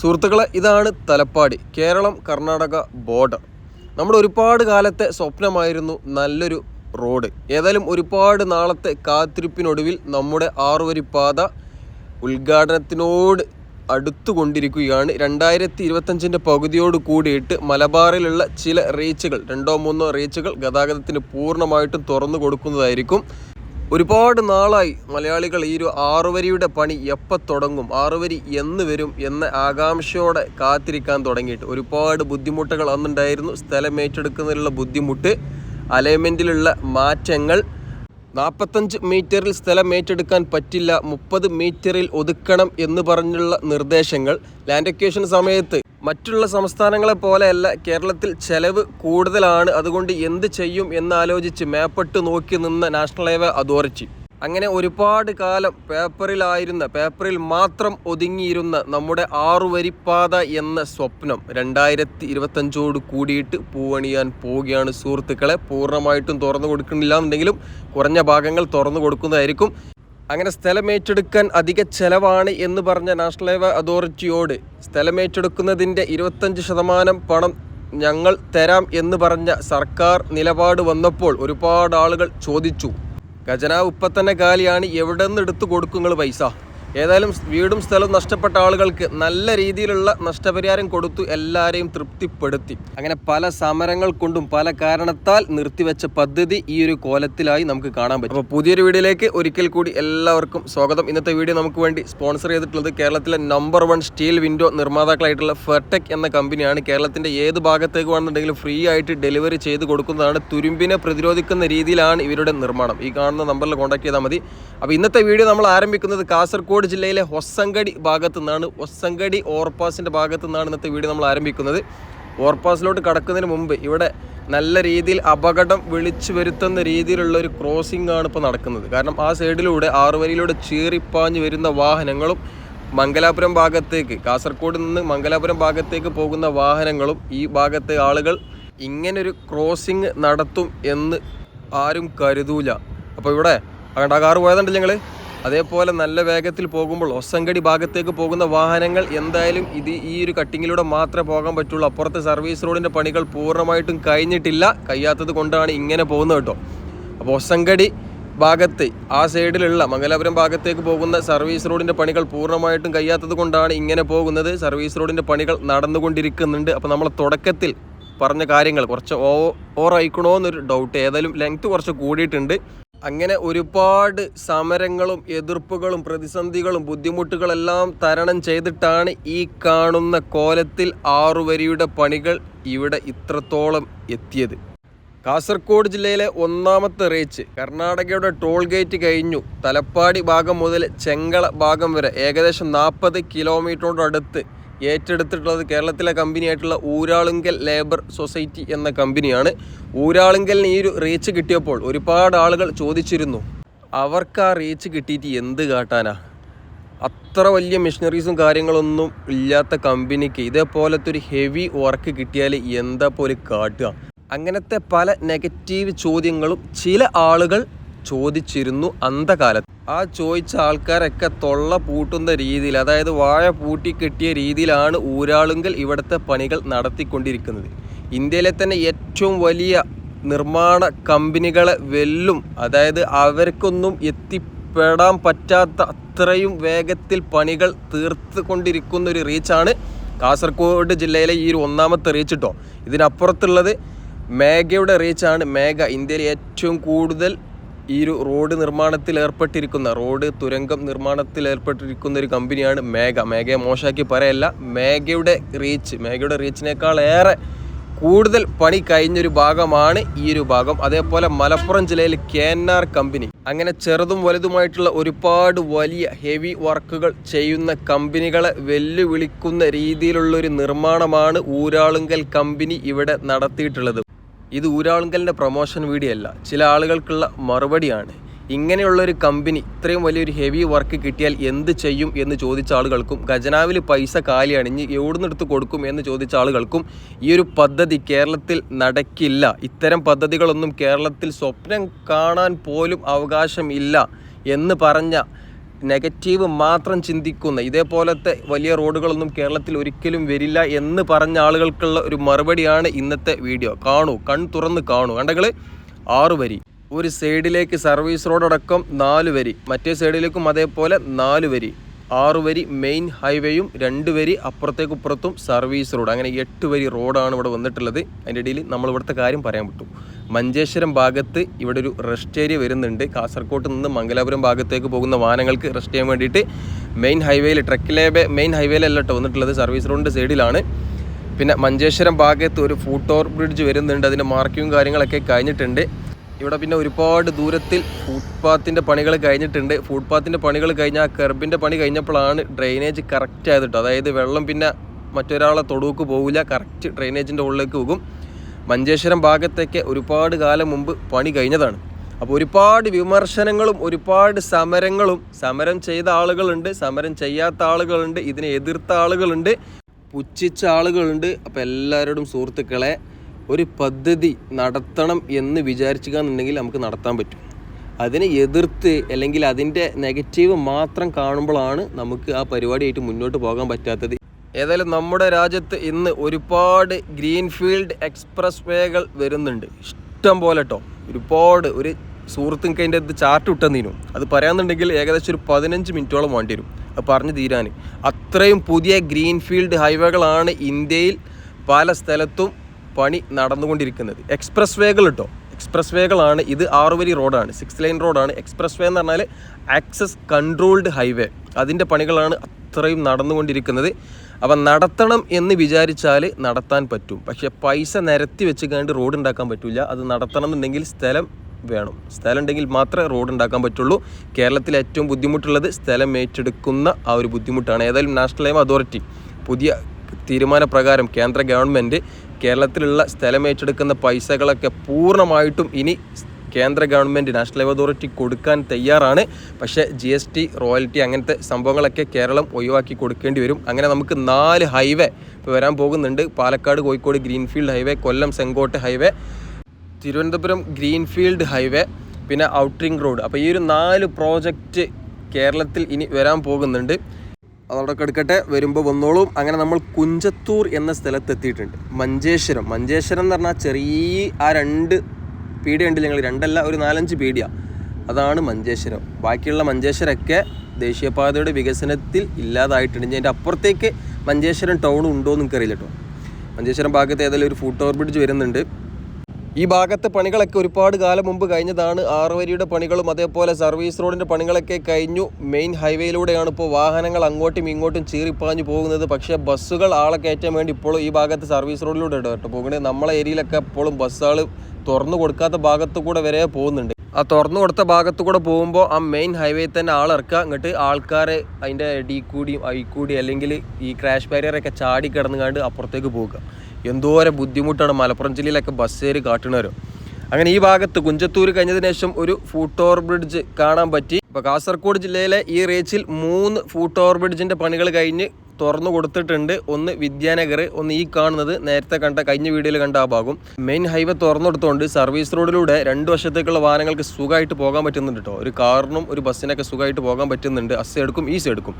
സുഹൃത്തുക്കളെ ഇതാണ് തലപ്പാടി കേരളം കർണാടക ബോർഡർ നമ്മുടെ ഒരുപാട് കാലത്തെ സ്വപ്നമായിരുന്നു നല്ലൊരു റോഡ് ഏതായാലും ഒരുപാട് നാളത്തെ കാത്തിരിപ്പിനൊടുവിൽ നമ്മുടെ ആറുവരിപ്പാത ഉദ്ഘാടനത്തിനോട് അടുത്തുകൊണ്ടിരിക്കുകയാണ്. രണ്ടായിരത്തി ഇരുപത്തഞ്ചിന്റെ പകുതിയോട് കൂടിയിട്ട് മലബാറിലുള്ള ചില റീച്ചുകൾ രണ്ടോ മൂന്നോ റീച്ചുകൾ ഗതാഗതത്തിന് പൂർണമായിട്ടും തുറന്നു കൊടുക്കുന്നതായിരിക്കും. ഒരുപാട് നാളായി മലയാളികൾ ഈ ഒരു ആറുവരിയുടെ പണി എപ്പോൾ തുടങ്ങും? ആറുവരി എന്ന് വരും എന്ന ആകാംക്ഷയോടെ കാത്തിരിക്കാൻ തുടങ്ങിയിട്ട്. ഒരുപാട് ബുദ്ധിമുട്ടുകൾ അന്നുണ്ടായിരുന്നു. സ്ഥലം ഏറ്റെടുക്കുന്നതിലുള്ള ബുദ്ധിമുട്ട് അലൈൻമെന്റിലുള്ള മാറ്റങ്ങൾ നാൽപ്പത്തഞ്ച് മീറ്ററിൽ സ്ഥലം ഏറ്റെടുക്കാൻ പറ്റില്ല മുപ്പത് മീറ്ററിൽ ഒതുക്കണം എന്ന് പറഞ്ഞുള്ള നിർദ്ദേശങ്ങൾ ലാൻഡ് അക്വേഷൻ സമയത്ത്. മറ്റുള്ള സംസ്ഥാനങ്ങളെ പോലെയല്ല കേരളത്തിൽ ചെലവ് കൂടുതലാണ് അതുകൊണ്ട് എന്ത് ചെയ്യും എന്നാലോചിച്ച് മേപ്പെട്ട് നോക്കി നിന്ന നാഷണൽ ഹൈവേ അതോറിറ്റി. അങ്ങനെ ഒരുപാട് കാലം പേപ്പറിലായിരുന്ന പേപ്പറിൽ മാത്രം ഒതുങ്ങിയിരുന്ന നമ്മുടെ ആറുവരിപ്പാത എന്ന സ്വപ്നം രണ്ടായിരത്തി ഇരുപത്തഞ്ചോട് കൂടിയിട്ട് പൂവണിയാൻ പോവുകയാണ് സുഹൃത്തുക്കളെ. പൂർണമായിട്ടും തുറന്നു കൊടുക്കുന്നില്ല എന്നുണ്ടെങ്കിലും കുറഞ്ഞ ഭാഗങ്ങൾ തുറന്നു കൊടുക്കുന്നതായിരിക്കും. അങ്ങനെ സ്ഥലമേറ്റെടുക്കാൻ അധിക ചെലവാണ് എന്ന് പറഞ്ഞ നാഷണൽ ഹൈവേ അതോറിറ്റിയോട് സ്ഥലമേറ്റെടുക്കുന്നതിന്റെ ഇരുപത്തഞ്ച് ശതമാനം പണം ഞങ്ങൾ തരാം എന്ന് പറഞ്ഞ സർക്കാർ നിലപാട് വന്നപ്പോൾ ഒരുപാട് ആളുകൾ ചോദിച്ചു. ഖജനാവ് ഇപ്പം തന്നെ കാലിയാണ് എവിടെ നിന്ന് എടുത്തു കൊടുക്കും പൈസ? ഏതായാലും വീടും സ്ഥലവും നഷ്ടപ്പെട്ട ആളുകൾക്ക് നല്ല രീതിയിലുള്ള നഷ്ടപരിഹാരം കൊടുത്തു എല്ലാവരെയും തൃപ്തിപ്പെടുത്തി. അങ്ങനെ പല സമരങ്ങൾ കൊണ്ടും പല കാരണത്താൽ നിർത്തിവെച്ച പദ്ധതി ഈ ഒരു കോലത്തിലായി നമുക്ക് കാണാൻ പറ്റും. അപ്പോൾ പുതിയൊരു വീഡിയോയിലേക്ക് ഒരിക്കൽ കൂടി എല്ലാവർക്കും സ്വാഗതം. ഇന്നത്തെ വീഡിയോ നമുക്ക് വേണ്ടി സ്പോൺസർ ചെയ്തിട്ടുള്ളത് കേരളത്തിലെ നമ്പർ വൺ സ്റ്റീൽ വിൻഡോ നിർമ്മാതാക്കളായിട്ടുള്ള ഫെർടെക് എന്ന കമ്പനിയാണ്. കേരളത്തിന്റെ ഏത് ഭാഗത്തേക്ക് വേണമെന്നുണ്ടെങ്കിലും ഫ്രീ ആയിട്ട് ഡെലിവറി ചെയ്ത് കൊടുക്കുന്നതാണ്. തുരുമ്പിനെ പ്രതിരോധിക്കുന്ന രീതിയിലാണ് ഇവരുടെ നിർമ്മാണം. ഈ കാണുന്ന നമ്പറിൽ കോൺടാക്ട് ചെയ്താൽ മതി. അപ്പോൾ ഇന്നത്തെ വീഡിയോ നമ്മൾ ആരംഭിക്കുന്നത് കാസർഗോഡ് ജില്ലയിലെ ഹൊസങ്കടി ഭാഗത്തു നിന്നാണ് ഹൊസങ്കടി ഓവർപാസിന്റെ ഭാഗത്തു നിന്നാണ് ഇന്നത്തെ വീഡിയോ നമ്മൾ ആരംഭിക്കുന്നത്. ഓവർപാസിലോട്ട് കടക്കുന്നതിന് മുമ്പ് ഇവിടെ നല്ല രീതിയിൽ അപകടം വിളിച്ചു വരുത്തുന്ന രീതിയിലുള്ള ഒരു ക്രോസിംഗ് ആണ് ഇപ്പോൾ നടക്കുന്നത്. കാരണം ആ സൈഡിലൂടെ ആറുവരിയിലൂടെ ചീറിപ്പാഞ്ഞ് വരുന്ന വാഹനങ്ങളും മംഗലാപുരം ഭാഗത്തേക്ക് കാസർഗോഡ് നിന്ന് മംഗലാപുരം ഭാഗത്തേക്ക് പോകുന്ന വാഹനങ്ങളും ഈ ഭാഗത്തെ ആളുകൾ ഇങ്ങനൊരു ക്രോസിംഗ് നടത്തും എന്ന് ആരും കരുതൂല. അപ്പോൾ ഇവിടെ അങ്ങോട്ട് ആ കാറ് പോയതുണ്ട് ഞങ്ങൾ അതേപോലെ നല്ല വേഗത്തിൽ പോകുമ്പോൾ ഒസങ്കടി ഭാഗത്തേക്ക് പോകുന്ന വാഹനങ്ങൾ എന്തായാലും ഇത് ഈ ഒരു കട്ടിങ്ങിലൂടെ മാത്രമേ പോകാൻ പറ്റുള്ളൂ. അപ്പുറത്തെ സർവീസ് റോഡിന്റെ പണികൾ പൂർണമായിട്ടും കഴിഞ്ഞിട്ടില്ല. കഴിയാത്തത് കൊണ്ടാണ് ഇങ്ങനെ പോകുന്നത് കേട്ടോ. അപ്പോൾ ഒസങ്കടി ഭാഗത്ത് ആ സൈഡിലുള്ള മംഗലാപുരം ഭാഗത്തേക്ക് പോകുന്ന സർവീസ് റോഡിന്റെ പണികൾ പൂർണമായിട്ടും കഴിയാത്തത് കൊണ്ടാണ് ഇങ്ങനെ പോകുന്നത്. സർവീസ് റോഡിന്റെ പണികൾ നടന്നുകൊണ്ടിരിക്കുന്നുണ്ട്. അപ്പോൾ നമ്മൾ തുടക്കത്തിൽ പറഞ്ഞ കാര്യങ്ങൾ കുറച്ച് ഓ ഓവറായിക്കണോ എന്നൊരു ഡൗട്ട് ഏതായാലും ലെങ്ത്ത് കുറച്ച് കൂടിയിട്ടുണ്ട്. അങ്ങനെ ഒരുപാട് സമരങ്ങളും എതിർപ്പുകളും പ്രതിസന്ധികളും ബുദ്ധിമുട്ടുകളെല്ലാം തരണം ചെയ്തിട്ടാണ് ഈ കാണുന്ന കോലത്തിൽ ആറുവരിയുടെ പണികൾ ഇവിടെ ഇത്രത്തോളം എത്തിയത്. കാസർഗോഡ് ജില്ലയിലെ ഒന്നാമത്തെ റേച്ച് കർണാടകയുടെ ടോൾ ഗേറ്റ് കഴിഞ്ഞു. തലപ്പാടി ഭാഗം മുതൽ ചെങ്കള ഭാഗം വരെ ഏകദേശം നാൽപ്പത് കിലോമീറ്ററോടടുത്ത് ഏറ്റെടുത്തിട്ടുള്ളത് കേരളത്തിലെ കമ്പനിയായിട്ടുള്ള ഊരാളുങ്കൽ ലേബർ സൊസൈറ്റി എന്ന കമ്പനിയാണ്. ഊരാളുങ്കലിന് ഈ ഒരു റീച്ച് കിട്ടിയപ്പോൾ ഒരുപാട് ആളുകൾ ചോദിച്ചിരുന്നു അവർക്ക് ആ റീച്ച് കിട്ടിയിട്ട് എന്ത് കാട്ടാനാ? അത്ര വലിയ മെഷീനറീസും കാര്യങ്ങളൊന്നും ഇല്ലാത്ത കമ്പനിക്ക് ഇതേപോലത്തെ ഒരു ഹെവി വർക്ക് കിട്ടിയാൽ എന്താ പോലെ കാട്ടുക? അങ്ങനത്തെ പല നെഗറ്റീവ് ചോദ്യങ്ങളും ചില ആളുകൾ ചോദിച്ചിരുന്നു അന്ധകാലത്ത്. ആ ചോദിച്ച ആൾക്കാരൊക്കെ തൊള്ള പൂട്ടുന്ന രീതിയിൽ അതായത് വാഴ പൂട്ടി കെട്ടിയ രീതിയിലാണ് ഊരാളുങ്കൽ ഇവിടുത്തെ പണികൾ നടത്തിക്കൊണ്ടിരിക്കുന്നത്. ഇന്ത്യയിലെ തന്നെ ഏറ്റവും വലിയ നിർമ്മാണ കമ്പനികളെ വെല്ലും അതായത് അവർക്കൊന്നും എത്തിപ്പെടാൻ പറ്റാത്ത അത്രയും വേഗത്തിൽ പണികൾ തീർത്ത് കൊണ്ടിരിക്കുന്ന ഒരു റീച്ചാണ് കാസർഗോഡ് ജില്ലയിലെ ഈ ഒരു ഒന്നാമത്തെ റീച്ച് കേട്ടോ ഇതിനപ്പുറത്തുള്ളത് മേഘയുടെ റീച്ചാണ് മേഘ. ഇന്ത്യയിലെ ഏറ്റവും കൂടുതൽ ഈ ഒരു റോഡ് നിർമ്മാണത്തിൽ ഏർപ്പെട്ടിരിക്കുന്ന റോഡ് തുരങ്കം നിർമ്മാണത്തിൽ ഏർപ്പെട്ടിരിക്കുന്ന ഒരു കമ്പനിയാണ് മേഘ. മേഘയെ മോശമാക്കി പറയല്ല മേഘയുടെ റീച്ച് മേഘയുടെ റീച്ചിനേക്കാൾ ഏറെ കൂടുതൽ പണി കഴിഞ്ഞൊരു ഭാഗമാണ് ഈ ഒരു ഭാഗം. അതേപോലെ മലപ്പുറം ജില്ലയിൽ കെ എൻ ആർ കമ്പനി. അങ്ങനെ ചെറുതും വലുതുമായിട്ടുള്ള ഒരുപാട് വലിയ ഹെവി വർക്കുകൾ ചെയ്യുന്ന കമ്പനികളെ വെല്ലുവിളിക്കുന്ന രീതിയിലുള്ള ഒരു നിർമ്മാണമാണ് ഊരാളുങ്കൽ കമ്പനി ഇവിടെ നടത്തിയിട്ടുള്ളത്. ഇത് ഊരാളുങ്കലിന്റെ പ്രൊമോഷൻ വീഡിയോ അല്ല ചില ആളുകൾക്കുള്ള മറുപടിയാണ്. ഇങ്ങനെയുള്ളൊരു കമ്പനി ഇത്രയും വലിയൊരു ഹെവി വർക്ക് കിട്ടിയാൽ എന്ത് ചെയ്യും എന്ന് ചോദിച്ച ആളുകൾക്കും ഖജനാവിൽ പൈസ കാലി അണിഞ്ഞ് എവിടുന്നെടുത്ത് കൊടുക്കും എന്ന് ചോദിച്ച ആളുകൾക്കും ഈ ഒരു പദ്ധതി കേരളത്തിൽ നടക്കില്ല. ഇത്തരം പദ്ധതികളൊന്നും കേരളത്തിൽ സ്വപ്നം കാണാൻ പോലും അവകാശമില്ല എന്ന് പറഞ്ഞ നെഗറ്റീവ് മാത്രം ചിന്തിക്കുന്ന ഇതേപോലത്തെ വലിയ റോഡുകളൊന്നും കേരളത്തിൽ ഒരിക്കലും വരില്ല എന്ന് പറഞ്ഞ ആളുകൾക്കുള്ള ഒരു മറുപടിയാണ് ഇന്നത്തെ വീഡിയോ. കാണൂ കൺ തുറന്ന് കാണൂ. കണ്ടകൾ ആറു വരി. ഒരു സൈഡിലേക്ക് സർവീസ് റോഡടക്കം നാല് വരി. മറ്റേ സൈഡിലേക്കും അതേപോലെ നാല് വരി. ആറ് വരി മെയിൻ ഹൈവേയും രണ്ട് വരി അപ്പുറത്തേക്ക് ഇപ്പുറത്തും സർവീസ് റോഡ്. അങ്ങനെ എട്ട് വരി റോഡാണ് ഇവിടെ വന്നിട്ടുള്ളത്. അതിന്റെ ഇടയിൽ നമ്മൾ ഇവിടുത്തെ കാര്യം പറയാൻ പറ്റൂ. മഞ്ചേശ്വരം ഭാഗത്ത് ഇവിടെ ഒരു റെസ്റ്റ് ഏരിയ വരുന്നുണ്ട്. കാസർഗോഡ് നിന്ന് മംഗലാപുരം ഭാഗത്തേക്ക് പോകുന്ന വാഹനങ്ങൾക്ക് റെസ്റ്റ് ചെയ്യാൻ വേണ്ടിയിട്ട് മെയിൻ ഹൈവേയിൽ ട്രക്കിലേബെ മെയിൻ ഹൈവേയിലല്ല കേട്ടോ വന്നിട്ടുള്ളത്. സർവീസ് റോഡിന്റെ സൈഡിലാണ്. പിന്നെ മഞ്ചേശ്വരം ഭാഗത്ത് ഒരു ഫൂട്ട് ഓവർ ബ്രിഡ്ജ് വരുന്നുണ്ട്. അതിന്റെ മാർക്കിങ്ങും കാര്യങ്ങളൊക്കെ കഴിഞ്ഞിട്ടുണ്ട്. ഇവിടെ പിന്നെ ഒരുപാട് ദൂരത്തിൽ ഫുട്പാത്തിന്റെ പണികൾ കഴിഞ്ഞിട്ടുണ്ട്. ഫുട്പാത്തിന്റെ പണികൾ കഴിഞ്ഞാൽ ആ കെർബിന്റെ പണി കഴിഞ്ഞപ്പോഴാണ് ഡ്രെയിനേജ് കറക്റ്റ് ആയത് അതായത് വെള്ളം പിന്നെ മറ്റൊരാളെ തൊടുവക്ക് പോകില്ല കറക്റ്റ് ഡ്രെയിനേജിന്റെ ഉള്ളിലേക്ക് പോകും. മഞ്ചേശ്വരം ഭാഗത്തേക്ക് ഒരുപാട് കാലം മുമ്പ് പണി കഴിഞ്ഞതാണ്. അപ്പോൾ ഒരുപാട് വിമർശനങ്ങളും ഒരുപാട് സമരങ്ങളും സമരം ചെയ്ത ആളുകളുണ്ട് സമരം ചെയ്യാത്ത ആളുകളുണ്ട് ഇതിനെ എതിർത്ത ആളുകളുണ്ട് പുച്ഛിച്ച ആളുകളുണ്ട്. അപ്പോൾ എല്ലാവരോടും സുഹൃത്തുക്കളെ ഒരു പദ്ധതി നടത്തണം എന്ന് വിചാരിച്ചുകയെന്നുണ്ടെങ്കിൽ നമുക്ക് നടത്താൻ പറ്റും. അതിനെ എതിർത്ത് അല്ലെങ്കിൽ അതിന്റെ നെഗറ്റീവ് മാത്രം കാണുമ്പോഴാണ് നമുക്ക് ആ പരിപാടിയായിട്ട് മുന്നോട്ട് പോകാൻ പറ്റാത്തത്. ഏതായാലും നമ്മുടെ രാജ്യത്ത് ഇന്ന് ഒരുപാട് ഗ്രീൻഫീൽഡ് എക്സ്പ്രസ് വേകൾ വരുന്നുണ്ട്. ഇഷ്ടം പോലെ കേട്ടോ ഒരുപാട് ഒരു സുഹൃത്തുക്ക് അതിന്റെ അത് ചാർട്ട് ഇട്ടെന്നീനും. അത് പറയാന്നുണ്ടെങ്കിൽ ഏകദേശം ഒരു പതിനഞ്ച് മിനിറ്റോളം വേണ്ടി വരും അത് പറഞ്ഞു തീരാൻ അത്രയും പുതിയ ഗ്രീൻഫീൽഡ് ഹൈവേകളാണ് ഇന്ത്യയിൽ പല സ്ഥലത്തും പണി നടന്നുകൊണ്ടിരിക്കുന്നത്. എക്സ്പ്രസ് വേകൾ കേട്ടോ എക്സ്പ്രസ് വേകളാണ് ഇത് ആറുവരി റോഡാണ്. സിക്സ് ലൈൻ റോഡാണ്. എക്സ്പ്രസ് വേ എന്ന് പറഞ്ഞാൽ ആക്സസ് കൺട്രോൾഡ് ഹൈവേ. അതിന്റെ പണികളാണ് അത്രയും നടന്നുകൊണ്ടിരിക്കുന്നത്. അപ്പം നടത്തണം എന്ന് വിചാരിച്ചാൽ നടത്താൻ പറ്റും. പക്ഷേ പൈസ നിരത്തി വെച്ച് കണ്ട് റോഡ് ഉണ്ടാക്കാൻ പറ്റില്ല അത് നടത്തണം എന്നുണ്ടെങ്കിൽ സ്ഥലം വേണം. സ്ഥലം ഉണ്ടെങ്കിൽ മാത്രമേ റോഡ് ഉണ്ടാക്കാൻ പറ്റുള്ളൂ. കേരളത്തിൽ ഏറ്റവും ബുദ്ധിമുട്ടുള്ളത് സ്ഥലം ഏറ്റെടുക്കുന്ന ആ ഒരു ബുദ്ധിമുട്ടാണ്. ഏതായാലും നാഷണൽ ഹൈവേ അതോറിറ്റി പുതിയ തീരുമാനപ്രകാരം കേന്ദ്ര ഗവൺമെന്റ് കേരളത്തിലുള്ള സ്ഥലം ഏറ്റെടുക്കുന്ന പൈസകളൊക്കെ പൂർണമായിട്ടും ഇനി കേന്ദ്ര ഗവൺമെന്റ് നാഷണൽ അതോറിറ്റി കൊടുക്കാൻ തയ്യാറാണ്. പക്ഷേ ജി എസ് ടി റോയൽറ്റി അങ്ങനത്തെ സംഭവങ്ങളൊക്കെ കേരളം ഒഴിവാക്കി കൊടുക്കേണ്ടി വരും. അങ്ങനെ നമുക്ക് നാല് ഹൈവേ ഇപ്പോൾ വരാൻ പോകുന്നുണ്ട്. Palakkad Kozhikode greenfield highway Kollam Sengottai highway Thiruvananthapuram greenfield highway പിന്നെ ഔട്ടറിംഗ് റോഡ്. അപ്പോൾ ഈ ഒരു നാല് പ്രോജക്റ്റ് കേരളത്തിൽ ഇനി വരാൻ പോകുന്നുണ്ട്. അതോടൊക്കെ എടുക്കട്ടെ വരുമ്പോൾ വന്നോളും. അങ്ങനെ നമ്മൾ കുഞ്ചത്തൂർ എന്ന സ്ഥലത്ത് എത്തിയിട്ടുണ്ട് മഞ്ചേശ്വരം. മഞ്ചേശ്വരം എന്ന് പറഞ്ഞാൽ ചെറിയ ആ രണ്ട് പീടിയ ഉണ്ട് ഞങ്ങൾ രണ്ടല്ല ഒരു നാലഞ്ച് പീടിയ. അതാണ് മഞ്ചേശ്വരം. ബാക്കിയുള്ള മഞ്ചേശ്വരമൊക്കെ ദേശീയപാതയുടെ വികസനത്തിൽ ഇല്ലാതായിട്ടുണ്ട്. അതിന്റെ അപ്പുറത്തേക്ക് മഞ്ചേശ്വരം ടൗൺ ഉണ്ടോ എന്ന് എനിക്കറിയില്ല കേട്ടോ മഞ്ചേശ്വരം ഭാഗത്ത് ഏതായാലും ഒരു ഫുട് ഓവർ ബ്രിഡ്ജ് വരുന്നുണ്ട്. ഈ ഭാഗത്തെ പണികളൊക്കെ ഒരുപാട് കാലം മുമ്പ് കഴിഞ്ഞതാണ്. ആറുവരിയുടെ പണികളും അതേപോലെ സർവീസ് റോഡിന്റെ പണികളൊക്കെ കഴിഞ്ഞു. മെയിൻ ഹൈവേയിലൂടെയാണ് ഇപ്പോൾ വാഹനങ്ങൾ അങ്ങോട്ടും ഇങ്ങോട്ടും ചീറിപ്പാഞ്ഞു പോകുന്നത്. പക്ഷേ ബസ്സുകൾ ആളെ കയറ്റാൻ വേണ്ടി ഇപ്പോഴും ഈ ഭാഗത്ത് സർവീസ് റോഡിലൂടെ കേട്ടോ. പോകുന്നത് നമ്മളെ ഏരിയയിലൊക്കെ എപ്പോഴും ബസ്സുകൾ തുറന്നു കൊടുക്കാത്ത ഭാഗത്ത് കൂടെ വരെ പോകുന്നുണ്ട്. ആ തുറന്നു കൊടുത്ത ഭാഗത്തു കൂടെ പോകുമ്പോൾ ആ മെയിൻ ഹൈവേയിൽ തന്നെ ആളിറക്കുക എന്നിട്ട് ആൾക്കാർ അതിന്റെ ഡി കൂടിയും ഐ കൂടി അല്ലെങ്കിൽ ഈ ക്രാഷ് ബാരിയറൊക്കെ ചാടി കിടന്നുകാണ്ട് അപ്പുറത്തേക്ക് പോകുക. എന്തോരം ബുദ്ധിമുട്ടാണ് മലപ്പുറം ജില്ലയിലൊക്കെ കയറി കാട്ടുന്നവരും. അങ്ങനെ ഈ ഭാഗത്ത് കുഞ്ചത്തൂർ കഴിഞ്ഞതിന് ശേഷം ഒരു ഫൂട്ട് ഓവർ ബ്രിഡ്ജ് കാണാൻ പറ്റി. ഇപ്പോൾ കാസർഗോഡ് ജില്ലയിലെ ഈ റേച്ചിൽ മൂന്ന് ഫൂട്ട് ഓവർ ബ്രിഡ്ജിന്റെ പണികൾ കഴിഞ്ഞ് തുറന്നു കൊടുത്തിട്ടുണ്ട്. ഒന്ന് വിദ്യാനഗർ ഒന്ന് ഈ കാണുന്നത് നേരത്തെ കണ്ട കഴിഞ്ഞ വീഡിയോയിൽ കണ്ട ആ ഭാഗം. മെയിൻ ഹൈവേ തുറന്നു കൊടുത്തുകൊണ്ട് സർവീസ് റോഡിലൂടെ രണ്ട് വശത്തേക്കുള്ള വാഹനങ്ങൾക്ക് സുഖമായിട്ട് പോകാൻ പറ്റുന്നുണ്ട് കേട്ടോ ഒരു കാറിനും ഒരു ബസ്സിനൊക്കെ സുഖമായിട്ട് പോകാൻ പറ്റുന്നുണ്ട്. അസ് എടുക്കും ഈ സൈഡ് എടുക്കും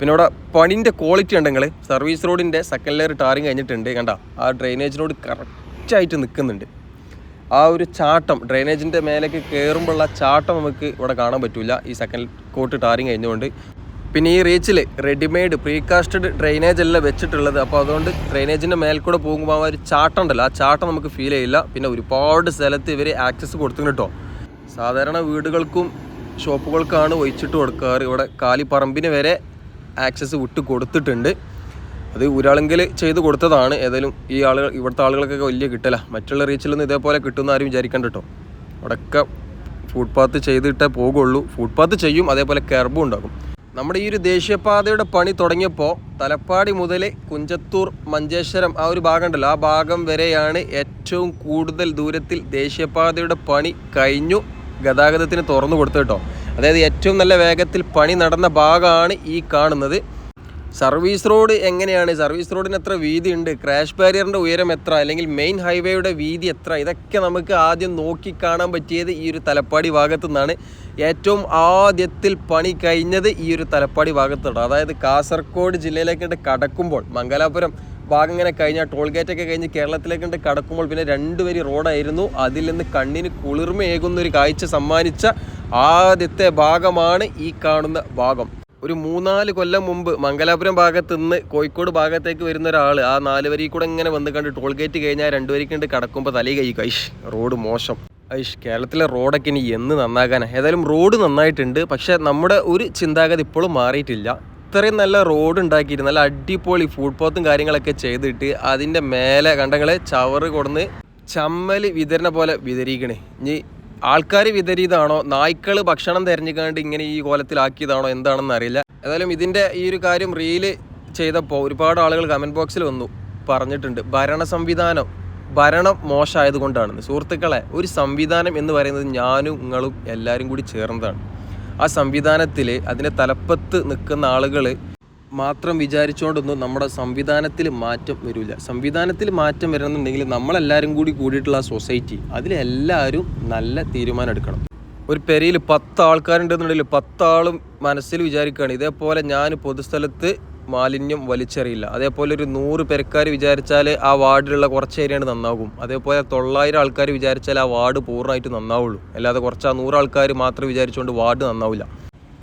പിന്നെ ഇവിടെ പണിന്റെ ക്വാളിറ്റി ഉണ്ടെങ്കിൽ സർവീസ് റോഡിന്റെ സെക്കൻഡ് ലെയർ ടാറിങ് കഴിഞ്ഞിട്ടുണ്ട്. കണ്ട? ആ ഡ്രെയിനേജ് കറക്റ്റായിട്ട് നിൽക്കുന്നുണ്ട് ആ ഒരു ചാട്ടം ഡ്രെയിനേജിന്റെ മേലേക്ക് കയറുമ്പോഴുള്ള ചാട്ടം നമുക്ക് ഇവിടെ കാണാൻ പറ്റില്ല ഈ സെക്കൻഡ് കോട്ട് ടാറിങ് കഴിഞ്ഞുകൊണ്ട് പിന്നെ ഈ റീച്ചിൽ റെഡിമെയ്ഡ് പ്രീകാസ്റ്റഡ് ഡ്രെയിനേജ് അല്ല വെച്ചിട്ടുള്ളത്. അപ്പോൾ അതുകൊണ്ട് ഡ്രെയിനേജിന്റെ മേൽക്കൂടെ പോകുമ്പോൾ ആ ഒരു ചാട്ടം ഉണ്ടല്ലോ ആ ചാട്ടം നമുക്ക് ഫീൽ ചെയ്യില്ല. പിന്നെ ഒരുപാട് സ്ഥലത്ത് ഇവർ ആക്സസ് കൊടുത്തിട്ടുണ്ട് കേട്ടോ സാധാരണ വീടുകൾക്കും ഷോപ്പുകൾക്കാണ് ഒഴിച്ചിട്ട് കൊടുക്കാറ്. ഇവിടെ കാലിപ്പറമ്പിന് വരെ ആക്സസ് വിട്ട് കൊടുത്തിട്ടുണ്ട്. അത് ഒരാളെങ്കിൽ ചെയ്ത് കൊടുത്തതാണ്. ഏതായാലും ഈ ആളുകൾ ഇവിടുത്തെ ആളുകൾക്കൊക്കെ വലിയ കിട്ടല. മറ്റുള്ള റീച്ചിലൊന്നും ഇതേപോലെ കിട്ടുന്ന ആരും വിചാരിക്കണ്ട കേട്ടോ അവിടെയൊക്കെ ഫുട്പാത്ത് ചെയ്തിട്ടേ പോകുള്ളൂ ഫുട്പാത്ത് ചെയ്യും. അതേപോലെ കെർബും ഉണ്ടാകും. നമ്മുടെ ഈ ഒരു ദേശീയപാതയുടെ പണി തുടങ്ങിയപ്പോൾ തലപ്പാടി മുതൽ കുഞ്ചത്തൂർ മഞ്ചേശ്വരം ആ ഒരു ഭാഗം ഉണ്ടല്ലോ ആ ഭാഗം വരെയാണ് ഏറ്റവും കൂടുതൽ ദൂരത്തിൽ ദേശീയപാതയുടെ പണി കഴിഞ്ഞു ഗതാഗതത്തിന് തുറന്നു കൊടുത്തു കേട്ടോ. അതായത് ഏറ്റവും നല്ല വേഗത്തിൽ പണി നടന്ന ഭാഗമാണ് ഈ കാണുന്നത്. സർവീസ് റോഡ് എങ്ങനെയാണ്? സർവീസ് റോഡിന് എത്ര വീതി ഉണ്ട്? ക്രാഷ് ബാരിയറിന്റെ ഉയരം എത്ര? അല്ലെങ്കിൽ മെയിൻ ഹൈവേയുടെ വീതി എത്ര? ഇതൊക്കെ നമുക്ക് ആദ്യം നോക്കി കാണാൻ പറ്റിയത് ഈ ഒരു തലപ്പാടി ഭാഗത്തു നിന്നാണ് ഏറ്റവും ആദ്യത്തിൽ പണി കഴിഞ്ഞത് ഈ ഒരു തലപ്പാടി ഭാഗത്താണ് അതായത് കാസർഗോഡ് ജില്ലയിലേക്ക് കടക്കുമ്പോൾ മംഗലാപുരം ഭാഗം ഇങ്ങനെ കഴിഞ്ഞാൽ ടോൾ ഒക്കെ കഴിഞ്ഞ് കേരളത്തിലേക്ക് കടക്കുമ്പോൾ പിന്നെ രണ്ട് വരി റോഡായിരുന്നു. അതിൽ നിന്ന് കണ്ണിന് കുളിർമയേകുന്ന ഒരു കാഴ്ച സമ്മാനിച്ച ആദ്യത്തെ ഭാഗമാണ് ഈ കാണുന്ന ഭാഗം. ഒരു മൂന്നാൽ കൊല്ലം മുമ്പ് മംഗലാപുരം ഭാഗത്ത് നിന്ന് കോഴിക്കോട് ഭാഗത്തേക്ക് വരുന്ന ഒരാൾ ആ നാല് വരി കൂടെ ഇങ്ങനെ വന്ന് കണ്ട് ടോൾ ഗേറ്റ് കഴിഞ്ഞാൽ രണ്ട് വരിക്ക് കണ്ട് കടക്കുമ്പോൾ തലയിൽ കൈ ഐഷ് റോഡ് മോശം. ഐഷ് കേരളത്തിലെ റോഡൊക്കെ ഇനി എന്ന് നന്നാകാനാണ് ഏതായാലും റോഡ് നന്നായിട്ടുണ്ട് പക്ഷേ നമ്മുടെ ഒരു ചിന്താഗതി ഇപ്പോഴും മാറിയിട്ടില്ല. ഇത്രയും നല്ല റോഡ് ഉണ്ടാക്കിയിട്ട് നല്ല അടിപൊളി ഫുട്പാത്തും കാര്യങ്ങളൊക്കെ ചെയ്തിട്ട് അതിന്റെ മേലെ കണ്ടങ്ങളെ ചവറ് കൊടുന്ന് ചമ്മൽ വിതരണ പോലെ വിതരിക്കണേ. ഇനി ആൾക്കാർ വിതരിയതാണോ നായ്ക്കൾ ഭക്ഷണം തിരഞ്ഞിക്കാണ്ട് ഇങ്ങനെ ഈ കോലത്തിലാക്കിയതാണോ? എന്താണെന്ന് അറിയില്ല. ഏതായാലും ഇതിന്റെ ഈ ഒരു കാര്യം റീൽ ചെയ്തപ്പോൾ ഒരുപാട് ആളുകൾ കമന്റ് ബോക്സിൽ വന്നു പറഞ്ഞിട്ടുണ്ട്. ഭരണ സംവിധാനം ഭരണം മോശമായതുകൊണ്ടാണ് സുഹൃത്തുക്കളെ ഒരു സംവിധാനം എന്ന് പറയുന്നത് ഞാനും നിങ്ങളും എല്ലാവരും കൂടി ചേർന്നതാണ്. ആ സംവിധാനത്തിൽ അതിന്റെ തലപ്പത്ത് നിൽക്കുന്ന ആളുകൾ മാത്രം വിചാരിച്ചുകൊണ്ടൊന്നും നമ്മുടെ സംവിധാനത്തിൽ മാറ്റം വരില്ല. സംവിധാനത്തിൽ മാറ്റം വരണമെന്നുണ്ടെങ്കിൽ നമ്മളെല്ലാവരും കൂടി കൂടിയിട്ടുള്ള ആ സൊസൈറ്റി അതിലെല്ലാവരും നല്ല തീരുമാനം എടുക്കണം. ഒരു പെരയിൽ പത്ത് ആൾക്കാരുണ്ടെന്നുണ്ടെങ്കിൽ പത്താളും മനസ്സിൽ വിചാരിക്കുകയാണ് ഇതേപോലെ ഞാൻ പൊതുസ്ഥലത്ത് മാലിന്യം വലിച്ചെറിയില്ല. അതേപോലെ ഒരു നൂറ് പേർക്കാർ വിചാരിച്ചാൽ ആ വാർഡിലുള്ള കുറച്ച് ഏരിയയാണ് നന്നാകും. അതേപോലെ തൊള്ളായിരം ആൾക്കാർ വിചാരിച്ചാൽ ആ വാർഡ് പൂർണമായിട്ട് നന്നാവുള്ളൂ. അല്ലാതെ കുറച്ച് ആ നൂറ് ആൾക്കാർ മാത്രം വിചാരിച്ചുകൊണ്ട് വാർഡ് നന്നാവില്ല.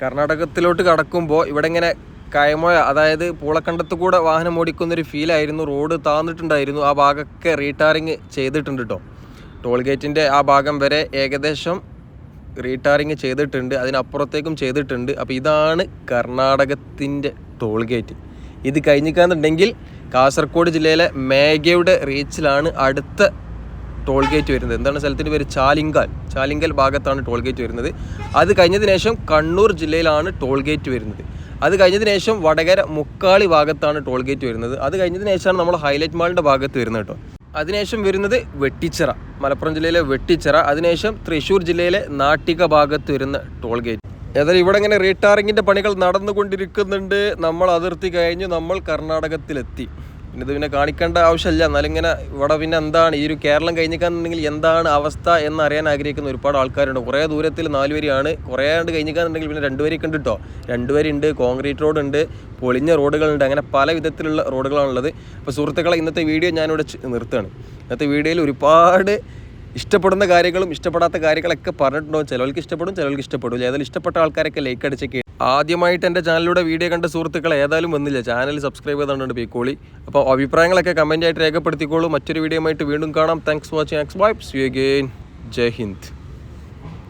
കർണാടകത്തിലോട്ട് കടക്കുമ്പോൾ ഇവിടെ ഇങ്ങനെ കയമോയ അതായത് പൂളക്കണ്ടത്ത് കൂടെ വാഹനം ഓടിക്കുന്നൊരു ഫീലായിരുന്നു. റോഡ് താന്നിട്ടുണ്ടായിരുന്നു. ആ ഭാഗമൊക്കെ റീടാറിങ് ചെയ്തിട്ടുണ്ട് കേട്ടോ ടോൾ ഗേറ്റിന്റെ ആ ഭാഗം വരെ ഏകദേശം റീടാറിങ് ചെയ്തിട്ടുണ്ട്. അതിനപ്പുറത്തേക്കും ചെയ്തിട്ടുണ്ട്. അപ്പോൾ ഇതാണ് കർണാടകത്തിന്റെ ടോൾ ഗേറ്റ് ഇത് കഴിഞ്ഞിക്കാന്നുണ്ടെങ്കിൽ കാസർഗോഡ് ജില്ലയിലെ മേഘയുടെ റീച്ചിലാണ് അടുത്ത ടോൾ ഗേറ്റ് വരുന്നത്. എന്താണ് സ്ഥലത്തിന്റെ പേര്? ചാലിങ്കാൽ. ചാലിങ്കൽ ഭാഗത്താണ് ടോൾ ഗേറ്റ് വരുന്നത്. അത് കഴിഞ്ഞതിന് ശേഷം കണ്ണൂർ ജില്ലയിലാണ് ടോൾ ഗേറ്റ് വരുന്നത്. അത് കഴിഞ്ഞതിന് ശേഷം വടകര മുക്കാളി ഭാഗത്താണ് ടോൾ ഗേറ്റ് വരുന്നത്. അത് കഴിഞ്ഞതിന് ശേഷമാണ് നമ്മൾ ഹൈലൈറ്റ് മാളിന്റെ ഭാഗത്ത് വരുന്നത് കേട്ടോ. അതിനുശേഷം വരുന്നത് വെട്ടിച്ചിറ. മലപ്പുറം ജില്ലയിലെ വെട്ടിച്ചിറ. അതിനുശേഷം തൃശ്ശൂർ ജില്ലയിലെ നാട്ടിക ഭാഗത്ത് വരുന്ന ടോൾ ഗേറ്റ് ഏതായാലും ഇവിടെ ഇങ്ങനെ റീടാറിങ്ങിന്റെ പണികൾ നടന്നുകൊണ്ടിരിക്കുന്നുണ്ട്. നമ്മൾ അതിർത്തി കഴിഞ്ഞ്. നമ്മൾ കർണാടകത്തിലെത്തി. പിന്നെ ഇത് പിന്നെ കാണിക്കേണ്ട ആവശ്യമില്ല. എന്നാലും ഇങ്ങനെ ഇവിടെ പിന്നെ എന്താണ്? ഈ ഒരു കേരളം കഴിഞ്ഞിക്കാന്നുണ്ടെങ്കിൽ എന്താണ് അവസ്ഥ എന്ന് അറിയാൻ ആഗ്രഹിക്കുന്ന ഒരുപാട് ആൾക്കാരുണ്ട്. കുറേ ദൂരത്തിൽ നാല് വരിയാണ്. കുറേ ആണ്ട് കഴിഞ്ഞിക്കാന്നുണ്ടെങ്കിൽ പിന്നെ രണ്ട് വരിയൊക്കെ ഉണ്ട് കേട്ടോ രണ്ട് വരി ഉണ്ട് കോൺക്രീറ്റ് റോഡ് ഉണ്ട് പൊളിഞ്ഞ റോഡുകളുണ്ട് അങ്ങനെ പല വിധത്തിലുള്ള റോഡുകളാണുള്ളത് അപ്പോൾ സുഹൃത്തുക്കളെ ഇന്നത്തെ വീഡിയോ ഞാനിവിടെ നിർത്തുകയാണ്. ഇന്നത്തെ വീഡിയോയിൽ ഒരുപാട് ഇഷ്ടപ്പെടുന്ന കാര്യങ്ങളും ഇഷ്ടപ്പെടാത്ത കാര്യങ്ങളൊക്കെ പറഞ്ഞിട്ടുണ്ടോ? ചിലവർക്ക് ഇഷ്ടപ്പെടും ചിലവർക്ക് ഇഷ്ടപ്പെടില്ല ഏതായാലും ഇഷ്ടപ്പെട്ട ആൾക്കാരൊക്കെ ലൈക്ക് അടിച്ചൊക്കെ ആദ്യമായിട്ട് എന്റെ ചാനലിലൂടെ വീഡിയോ കണ്ട സുഹൃത്തുക്കൾ ഏതായാലും വന്നില്ല. ചാനൽ സബ്സ്ക്രൈബ് ചെയ്തുകൊണ്ട് പീക്കോളി. അപ്പോൾ അഭിപ്രായങ്ങളൊക്കെ കമന്റ് ആയിട്ട് രേഖപ്പെടുത്തിക്കോളൂ. മറ്റൊരു വീഡിയോ ആയിട്ട് വീണ്ടും കാണാം. Thanks watching X vibes you again Jai Hind.